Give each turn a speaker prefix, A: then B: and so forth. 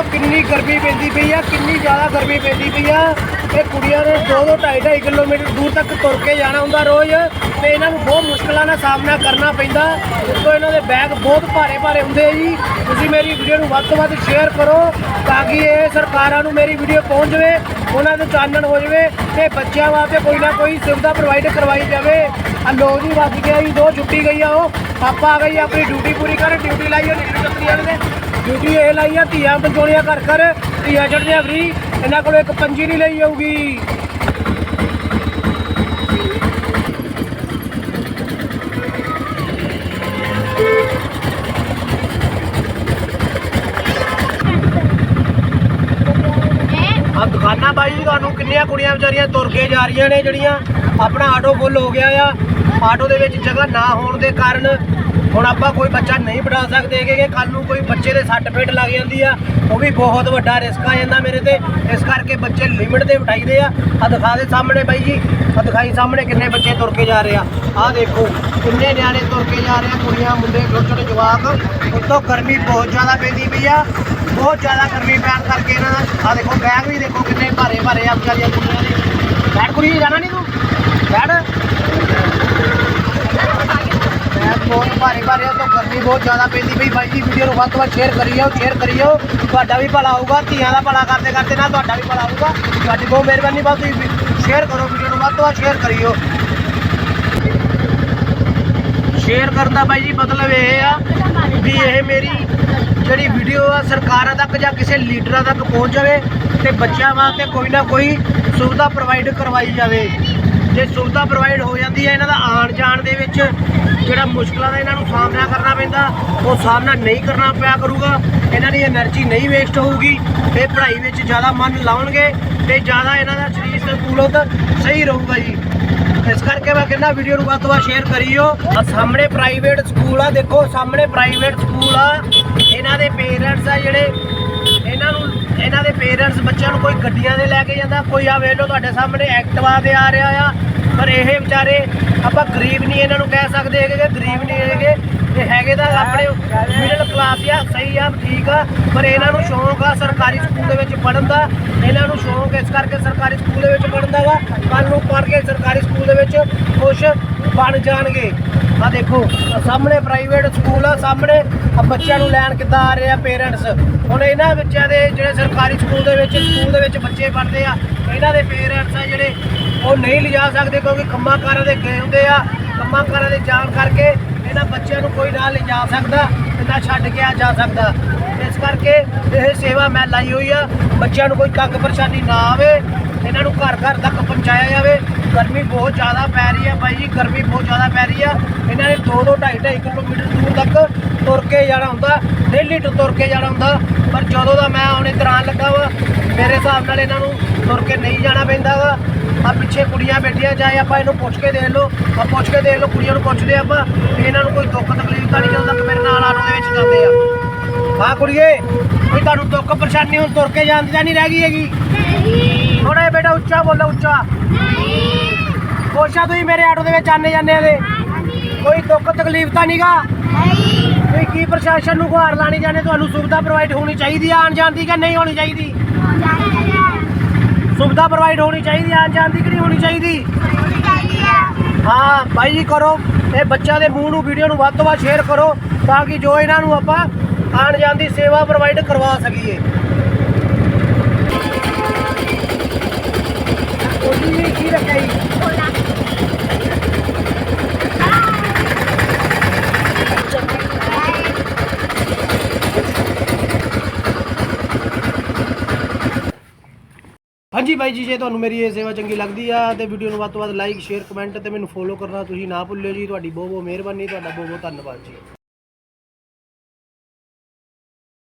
A: ਦੇਖੋ ਕਿੰਨੀ ਗਰਮੀ ਪੈਂਦੀ ਪਈ ਆ, ਕਿੰਨੀ ਜ਼ਿਆਦਾ ਗਰਮੀ ਪੈਂਦੀ ਪਈ ਆ। ਇਹ ਕੁੜੀਆਂ ਨੇ 2-2 2.5 ਕਿਲੋਮੀਟਰ ਦੂਰ ਤੱਕ ਤੁਰ ਕੇ ਜਾਣਾ ਹੁੰਦਾ ਰੋਜ਼ ਤੇ ਇਹਨਾਂ ਨੂੰ ਬਹੁਤ ਮੁਸ਼ਕਲਾਂ ਦਾ ਸਾਹਮਣਾ ਕਰਨਾ ਪੈਂਦਾ। ਉੱਤੋਂ ਇਹਨਾਂ ਦੇ ਬੈਗ ਬਹੁਤ ਭਾਰੇ ਭਾਰੇ ਹੁੰਦੇ ਆ ਜੀ। ਤੁਸੀਂ ਮੇਰੀ ਵੀਡੀਓ ਨੂੰ ਵੱਧ ਤੋਂ ਵੱਧ ਸ਼ੇਅਰ ਕਰੋ ਤਾਂ ਕਿ ਸਰਕਾਰਾਂ ਨੂੰ ਮੇਰੀ ਵੀਡੀਓ ਪਹੁੰਚ ਜਾਵੇ, ਉਹਨਾਂ ਨੂੰ ਚਾਨਣ ਹੋ ਜਾਵੇ ਤੇ ਬੱਚਿਆਂ ਵਾਸਤੇ ਕੋਈ ਨਾ ਕੋਈ ਸੁਵਿਧਾ ਪ੍ਰੋਵਾਈਡ ਕਰਵਾਈ ਜਾਵੇ। ਆ ਲੋਕ ਜੀ ਵੱਜ ਗਿਆ ਜੀ, ਦੋ ਛੁੱਟੀ ਗਈ ਆ ਉਹ। ਆਪਾਂ ਆ ਗਈ ਆਪਣੀ ਡਿਊਟੀ ਪੂਰੀ ਕਰ ਡਿਊਟੀ ਲਾਈ ਉਹ ਡਿਊਟੀ ਚੱਕਰੀ ਨੇ। ਡਿਊਟੀ ਇਹ ਲਾਈ ਆ, ਧੀਆਂ ਬਚੋਣੀਆਂ ਕਰ ਕਰ ਧੀਆਂ ਚੜਦੀਆਂ ਫਰੀ ਇਹਨਾਂ ਕੋਲ ਇੱਕ ਪੰਜੀ ਨਹੀਂ ਲਈ ਜਾਊਗੀ ਆ ਦੁਕਾਨਾਂ ਬਾਈ ਜੀ, ਤੁਹਾਨੂੰ ਕਿੰਨੀਆਂ ਕੁੜੀਆਂ ਵਿਚਾਰੀਆਂ ਤੁਰ ਕੇ ਜਾ ਰਹੀਆਂ ਨੇ ਜਿਹੜੀਆਂ ਆਪਣਾ ਆਟੋ ਫੁੱਲ ਹੋ ਗਿਆ ਆ। ਆਟੋ ਦੇ ਵਿੱਚ ਜਗ੍ਹਾ ਨਾ ਹੋਣ ਦੇ ਕਾਰਨ ਹੁਣ ਆਪਾਂ ਕੋਈ ਬੱਚਾ ਨਹੀਂ ਬਿਠਾ ਸਕਦੇ ਕਿ ਕੱਲ ਨੂੰ ਕੋਈ ਬੱਚੇ ਦੇ ਸੱਟ ਫੇਟ ਲੱਗ ਜਾਂਦੀ ਆ, ਉਹ ਵੀ ਬਹੁਤ ਵੱਡਾ ਰਿਸਕ ਆ ਜਾਂਦਾ ਮੇਰੇ ਤੇ। ਇਸ ਕਰਕੇ ਬੱਚੇ ਲਿਮਿਟ 'ਤੇ ਬਿਠਾਈਦੇ ਆ। ਆ ਦਿਖਾ ਦੇ ਸਾਹਮਣੇ ਬਾਈ ਜੀ ਆ ਦਿਖਾਈ ਸਾਹਮਣੇ ਕਿੰਨੇ ਬੱਚੇ ਤੁਰ ਕੇ ਜਾ ਰਹੇ ਆ। ਆ ਦੇਖੋ, ਕਿੰਨੇ ਨਿਆਣੇ ਤੁਰ ਕੇ ਜਾ ਰਹੇ ਆ ਕੁੜੀਆਂ, ਮੁੰਡੇ ਛੋਟੇ ਛੋਟੇ ਜਵਾਕ ਉੱਤੋਂ ਗਰਮੀ ਬਹੁਤ ਜ਼ਿਆਦਾ ਪੈਂਦੀ ਪਈ ਆ। ਬਹੁਤ ਜ਼ਿਆਦਾ ਗਰਮੀ ਪੈਣ ਕਰਕੇ ਇਹਨਾਂ ਦਾ ਆ ਦੇਖੋ ਬੈਗ ਵੀ ਦੇਖੋ ਕਿੰਨੇ ਭਾਰੇ ਭਾਰੇ ਆ ਵਿਚਾਰੀਆਂ ਕੁੜੀਆਂ ਦੇ। ਬੈਠ ਕੁੜੀ ਜਾਣਾ ਨਹੀਂ ਤੂੰ? ਬੈਠ ਬੈਗ ਬਹੁਤ ਭਾਰੇ ਭਾਰੇ ਆ ਤਾਂ ਗਰਮੀ ਬਹੁਤ ਜ਼ਿਆਦਾ ਪੈਂਦੀ ਪਈ। ਬਾਈ ਜੀ ਵੀਡੀਓ ਨੂੰ ਵੱਧ ਤੋਂ ਵੱਧ ਸ਼ੇਅਰ ਕਰੀ ਜਾਓ ਸ਼ੇਅਰ ਕਰੀ ਜਾਓ ਤੁਹਾਡਾ ਵੀ ਭਲਾ ਹੋਊਗਾ, ਧੀਆਂ ਦਾ ਭਲਾ ਕਰਦੇ ਕਰਦੇ ਨਾ ਤੁਹਾਡਾ ਵੀ ਭਲਾ ਹੋਊਗਾ। ਤੁਹਾਡੀ ਬਹੁਤ ਮਿਹਰਬਾਨੀ, ਬਸ ਤੁਸੀਂ ਸ਼ੇਅਰ ਕਰੋ ਵੀਡੀਓ ਨੂੰ, ਵੱਧ ਤੋਂ ਵੱਧ ਸ਼ੇਅਰ ਕਰੀਓ। ਸ਼ੇਅਰ ਕਰਦਾ ਬਾਈ ਜੀ, ਮਤਲਬ ਇਹ ਆ ਵੀ ਇਹ ਮੇਰੀ ਜਿਹੜੀ ਵੀਡੀਓ ਆ, ਸਰਕਾਰਾਂ ਤੱਕ ਜਾਂ ਕਿਸੇ ਲੀਡਰਾਂ ਤੱਕ ਪਹੁੰਚ ਜਾਵੇ ਤੇ ਬੱਚਿਆਂ ਵਾਸਤੇ ਕੋਈ ਨਾ ਕੋਈ ਸੁਵਿਧਾ ਪ੍ਰੋਵਾਈਡ ਕਰਵਾਈ ਜਾਵੇ। ਜੇ ਸੁਵਿਧਾ ਪ੍ਰੋਵਾਈਡ ਹੋ ਜਾਂਦੀ ਹੈ ਇਹਨਾਂ ਦਾ ਆਣ ਜਾਣ ਦੇ ਵਿੱਚ ਜਿਹੜਾ ਮੁਸ਼ਕਲਾਂ ਦਾ ਇਹਨਾਂ ਨੂੰ ਸਾਹਮਣਾ ਕਰਨਾ ਪੈਂਦਾ, ਉਹ ਸਾਹਮਣਾ ਨਹੀਂ ਕਰਨਾ ਪਿਆ ਕਰੂਗਾ। ਇਹਨਾਂ ਦੀ એનર્ਜੀ ਨਹੀਂ ਵੇਸਟ ਹੋਊਗੀ ਇਹ ਪੜ੍ਹਾਈ ਵਿੱਚ ਜ਼ਿਆਦਾ ਮਨ ਲਾਉਣਗੇ ਤੇ ਜ਼ਿਆਦਾ ਇਹਨਾਂ ਦਾ ਸਰੀਰ ਸੰਤੁਲਿਤ ਸਹੀ ਰਹੂਗਾ ਜੀ। ਇਸ ਕਰਕੇ ਮੈਂ ਕਹਿੰਦਾ ਵੀਡੀਓ ਨੂੰ ਵੱਧ ਤੋਂ ਵੱਧ ਸ਼ੇਅਰ ਕਰਿਓ। ਆ ਸਾਹਮਣੇ ਪ੍ਰਾਈਵੇਟ ਸਕੂਲ ਆ, ਦੇਖੋ, ਸਾਹਮਣੇ ਪ੍ਰਾਈਵੇਟ ਸਕੂਲ ਆ। ਇਹਨਾਂ ਦੇ ਪੇਰੈਂਟਸ ਆ ਜਿਹੜੇ, ਇਹਨਾਂ ਨੂੰ, ਇਹਨਾਂ ਦੇ ਪੇਰੈਂਟਸ ਬੱਚਿਆਂ ਨੂੰ ਕੋਈ ਗੱਡੀਆਂ ਦੇ ਲੈ ਕੇ ਜਾਂਦਾ, ਕੋਈ ਆ ਵੇਖ ਲਓ ਤੁਹਾਡੇ ਸਾਹਮਣੇ ਐਕਟਿਵਾ 'ਤੇ ਆ ਰਿਹਾ ਆ। ਪਰ ਇਹ ਵਿਚਾਰੇ, ਆਪਾਂ ਗਰੀਬ ਨਹੀਂ ਇਹਨਾਂ ਨੂੰ ਕਹਿ ਸਕਦੇ ਹੈਗੇ ਕਿ ਗਰੀਬ ਨਹੀਂ ਹੈਗੇ। ਇਹ ਹੈਗੇ ਤਾਂ ਆਪਣੇ ਮਿਡਲ ਕਲਾਸ ਆ, ਸਹੀ ਆ, ਠੀਕ ਆ, ਪਰ ਇਹਨਾਂ ਨੂੰ ਸ਼ੌਂਕ ਆ ਸਰਕਾਰੀ ਸਕੂਲ ਦੇ ਵਿੱਚ ਪੜ੍ਹਨ ਦਾ। ਇਹਨਾਂ ਨੂੰ ਸ਼ੌਂਕ ਇਸ ਕਰਕੇ ਸਰਕਾਰੀ ਸਕੂਲ ਦੇ ਵਿੱਚ ਪੜ੍ਹਨ ਦਾ ਵਾ। ਕੱਲ ਨੂੰ ਪੜ੍ਹ ਕੇ ਸਰਕਾਰੀ ਸਕੂਲ ਦੇ ਵਿੱਚ ਕੁਛ ਬਣ ਜਾਣਗੇ। ਆ ਦੇਖੋ, ਸਾਹਮਣੇ ਪ੍ਰਾਈਵੇਟ ਸਕੂਲ ਆ, ਸਾਹਮਣੇ ਆ ਬੱਚਿਆਂ ਨੂੰ ਲੈਣ ਕਿੱਦਾਂ ਆ ਰਹੇ ਆ ਪੇਰੈਂਟਸ ਹੁਣ ਇਹਨਾਂ ਬੱਚਿਆਂ ਦੇ ਜਿਹੜੇ ਸਰਕਾਰੀ ਸਕੂਲ ਦੇ ਵਿੱਚ, ਸਕੂਲ ਦੇ ਵਿੱਚ ਬੱਚੇ ਪੜ੍ਹਦੇ ਆ ਇਹਨਾਂ ਦੇ ਪੇਰੈਂਟਸ ਆ ਜਿਹੜੇ ਉਹ ਨਹੀਂ ਲਿਜਾ ਸਕਦੇ ਕਿਉਂਕਿ ਕੰਮਾਂ ਕਾਰਾਂ ਦੇ ਗਏ ਹੁੰਦੇ ਆ। ਕੰਮਾਂ ਕਾਰਾਂ ਦੇ ਜਾਣ ਕਰਕੇ ਇਹਨਾਂ ਬੱਚਿਆਂ ਨੂੰ ਕੋਈ ਨਾ ਲਿਜਾ ਸਕਦਾ ਤੇ ਨਾ ਛੱਡ ਕੇ ਆ ਜਾ ਸਕਦਾ। ਇਸ ਕਰਕੇ ਇਹ ਸੇਵਾ ਮੈਂ ਲਾਈ ਹੋਈ ਆ। ਬੱਚਿਆਂ ਨੂੰ ਕੋਈ ਤੰਗ ਪਰੇਸ਼ਾਨੀ ਨਾ ਆਵੇ। ਇਹਨਾਂ ਨੂੰ ਘਰ ਘਰ ਤੱਕ ਪਹੁੰਚਾਇਆ ਜਾਵੇ। ਗਰਮੀ ਬਹੁਤ ਜ਼ਿਆਦਾ ਪੈ ਰਹੀ ਆ ਬਾਈ ਜੀ, ਗਰਮੀ ਬਹੁਤ ਜ਼ਿਆਦਾ ਪੈ ਰਹੀ ਆ। ਇਹਨਾਂ ਨੇ 2 2 2.5 2.5 ਕਿਲੋਮੀਟਰ ਦੂਰ ਤੱਕ ਤੁਰ ਕੇ ਜਾਣਾ ਹੁੰਦਾ। ਡੇਲੀ ਤੁਰ ਕੇ ਜਾਣਾ ਹੁੰਦਾ। ਪਰ ਜਦੋਂ ਦਾ ਮੈਂ ਹੁਣ ਇੱਧਰ ਲੱਗਾ ਵਾ, ਮੇਰੇ ਹਿਸਾਬ ਨਾਲ ਇਹਨਾਂ ਨੂੰ ਤੁਰ ਕੇ ਨਹੀਂ ਜਾਣਾ ਪੈਂਦਾ ਵਾ ਆ ਪਿੱਛੇ ਕੁੜੀਆਂ ਬੈਠੀਆਂ ਚਾਹੇ ਆਪਾਂ ਇਹਨੂੰ ਪੁੱਛ ਕੇ ਦੇਖ ਲਓ ਆ ਪੁੱਛ ਕੇ ਦੇਖ ਲਓ ਕੁੜੀਆਂ ਨੂੰ ਪੁੱਛਦੇ ਆਪਾਂ ਵੀ ਇਹਨਾਂ ਨੂੰ ਕੋਈ ਦੁੱਖ ਤਕਲੀਫ ਤਾਂ ਨਹੀਂ ਜਦੋਂ ਤੱਕ ਮੇਰੇ ਨਾਲ ਆਟੋ ਦੇ ਵਿੱਚ ਜਾਂਦੇ ਆ। ਹਾਂ ਕੁੜੀਏ ਕੋਈ ਤੁਹਾਨੂੰ ਦੁੱਖ ਪਰੇਸ਼ਾਨੀ ਹੁਣ ਤੁਰ ਕੇ ਜਾਂਦੀ ਤਾਂ ਨਹੀਂ ਰਹਿ ਗਈ ਹੈਗੀ? ਥੋੜਾ ਜਿਹਾ ਬੇਟਾ ਉੱਚਾ ਬੋਲੋ ਉੱਚਾ। ਕੋਸ਼ਾ ਤੁਸੀਂ ਮੇਰੇ ਆਟੋ ਦੇ ਵਿੱਚ ਆਨੇ ਜਾਂਦੇ ਆ ਦੇ ਕੋਈ ਦੁੱਖ ਤਕਲੀਫ ਤਾਂ ਨਹੀਂਗਾ ਕੋਈ ਕੀ ਪ੍ਰਸ਼ਾਸਨ ਨੂੰ ਗੁਹਾਰ ਲਾਣੀ ਜਾਣੇ ਤੁਹਾਨੂੰ ਸੁਵਿਧਾ ਪ੍ਰੋਵਾਈਡ ਹੋਣੀ ਚਾਹੀਦੀ ਆ ਆਣ ਜਾਣ ਦੀ ਕਿ ਨਹੀਂ ਹੋਣੀ ਚਾਹੀਦੀ? ਸੁਵਿਧਾ ਪ੍ਰੋਵਾਈਡ ਹੋਣੀ ਚਾਹੀਦੀ ਆ ਜਾਣ ਦੀ ਕਿ ਨਹੀਂ ਹੋਣੀ ਚਾਹੀਦੀ? ਹਾਂ ਭਾਈ ਜੀ ਕਰੋ, ਇਹ ਬੱਚਿਆਂ ਦੇ ਮੂੰਹ ਨੂੰ ਵੀਡੀਓ ਨੂੰ ਵੱਧ ਤੋਂ ਵੱਧ ਸ਼ੇਅਰ ਕਰੋ, ਤਾਂ ਕਿ ਜੋ ਇਹਨਾਂ ਨੂੰ ਆਪਾਂ ਆਣ ਜਾਣ ਦੀ ਸੇਵਾ ਪ੍ਰੋਵਾਈਡ ਕਰਵਾ ਸਕੀਏ। ਉਹਦੀ ਕੀ ਰੱਖਿਆ ਜੀ? ਹਾਂਜੀ ਬਾਈ ਜੀ, ਜੇ ਤੁਹਾਨੂੰ ਮੇਰੀ ਇਹ ਸੇਵਾ ਚੰਗੀ ਲੱਗਦੀ ਆ ਤੇ ਵੀਡੀਓ ਨੂੰ ਵੱਧ ਤੋਂ ਵੱਧ ਲਾਈਕ ਸ਼ੇਅਰ ਕਮੈਂਟ ਤੇ ਮੈਨੂੰ ਫੋਲੋ ਕਰਨਾ ਤੁਸੀਂ ਨਾ ਭੁੱਲਿਓ ਜੀ। ਤੁਹਾਡੀ ਬਹੁਤ ਬਹੁਤ ਮਿਹਰਬਾਨੀ, ਤੁਹਾਡਾ ਬਹੁਤ ਬਹੁਤ ਧੰਨਵਾਦ ਜੀ।